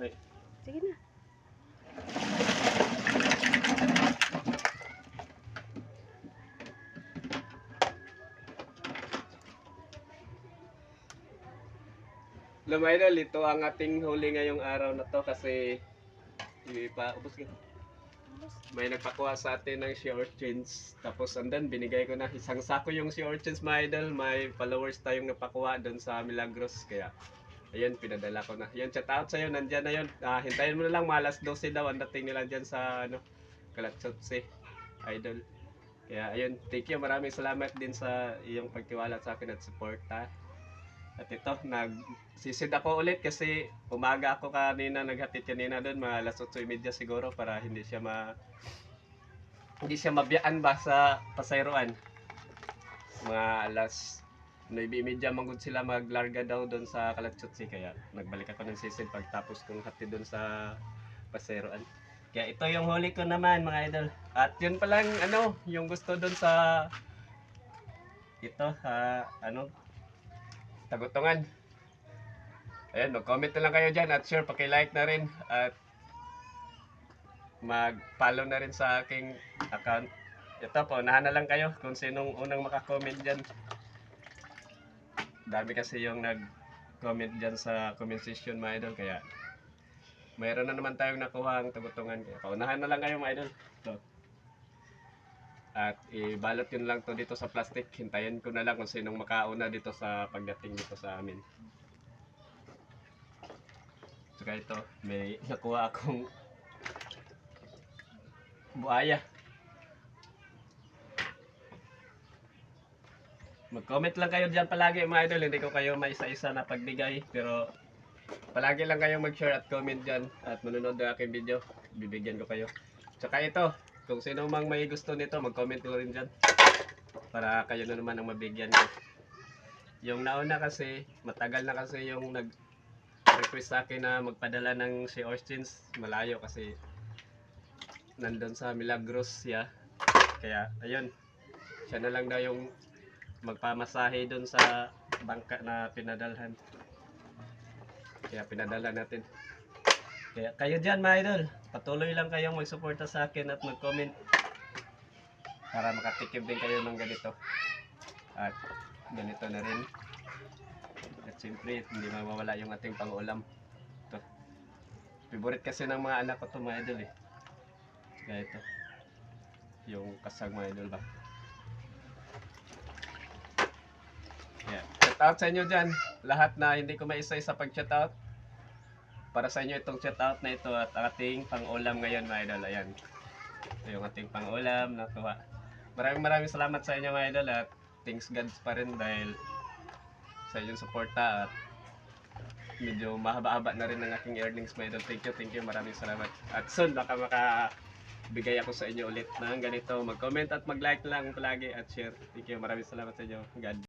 Ay, Sige na. Mo, idol, ito ang ating huli ngayong araw na to kasi ipa, ubos ka. May nagpakuha sa atin ng sea urchins. Tapos andan, binigay ko na isang sako yung sea urchins, mga idol. May followers tayong napakuha doon sa Milagros. Kaya, ayun, pinadala ko na. Yun, chat out sa'yo, nandyan na yun. Ah, hintayin mo na lang, malas 12 daw. Ang dating nila dyan sa, ano, Kalatsotse, idol. Kaya, ayun, thank you. Maraming salamat din sa iyong pagtiwala sa akin at support, ha. At ito, nagsisid ako ulit kasi umaga ako kanina, naghatid kanina doon, mga alas 8.30 siguro para hindi siya ma... Hindi siya mabiyaan ba sa pasayroan. Mga alas 9.30 manggod sila maglarga daw doon sa Kalatsutsi kaya nagbalik ako ng sisid pagtapos kong hatid doon sa pasayroan. Kaya ito yung huli ko naman mga idol. At yun palang ano, yung gusto doon sa ito, ha, ano, tagutungan. Ayan, mag-comment na lang kayo dyan at sure, paki-like na rin at mag-follow na rin sa aking account. Ito po, nahan na lang kayo kung sinong unang makakomment dyan. Dami kasi yung nag-comment dyan sa comment section mga idol, kaya mayroon na naman tayong nakuha ang tagutungan. Kaya paunahan na lang kayo mga idol. Ito. At ibalot yun lang to dito sa plastic. Hintayin ko na lang kung sinong makauna dito sa pagdating dito sa amin. Saka ito, may nakuha akong buaya. Mag-comment lang kayo dyan palagi mga idol. Hindi ko kayo maisa-isa na pagbigay. Pero palagi lang kayo mag-share at comment dyan. At manunod ng aking video. Bibigyan ko kayo. Tsaka ito, kung sino mang may gusto nito, mag-comment ko rin dyan. Para kayo na naman ang mabigyan ko. Yung nauna kasi, matagal na kasi yung nag-request sa akin na magpadala ng si Orstins. Malayo kasi nandun sa Milagros siya. Kaya, ayun. Siya na lang daw yung magpamasahe dun sa bangka na pinadalhan. Kaya pinadala natin. Kaya kayo dyan mga idol, patuloy lang kayong magsuporta sa akin at mag-comment para makatikim din kayo ng ganito. At ganito na rin. At siyempre, hindi mawawala yung ating pang-ulam. Ito. Favorite kasi ng mga anak ko to mga idol eh. Kaya ito. Yung kasag mga idol ba. Yeah. Shout out sa inyo dyan. Lahat na hindi ko maisa-isa pag-shout out. Para sa inyo itong shout out na ito at ating pang-ulam ngayon mga idol. Ayan. Ito yung ating pang-ulam na. Maraming maraming salamat sa inyo mga idol at thanks God pa rin dahil sa inyong suporta at medyo mahaba-haba na rin ang aking earnings mga idol. Thank you, thank you. Maraming salamat. At soon baka maka bigay ako sa inyo ulit ng ganito. Mag-comment at mag-like lang palagi at share. Thank you. Maraming salamat sa inyo. God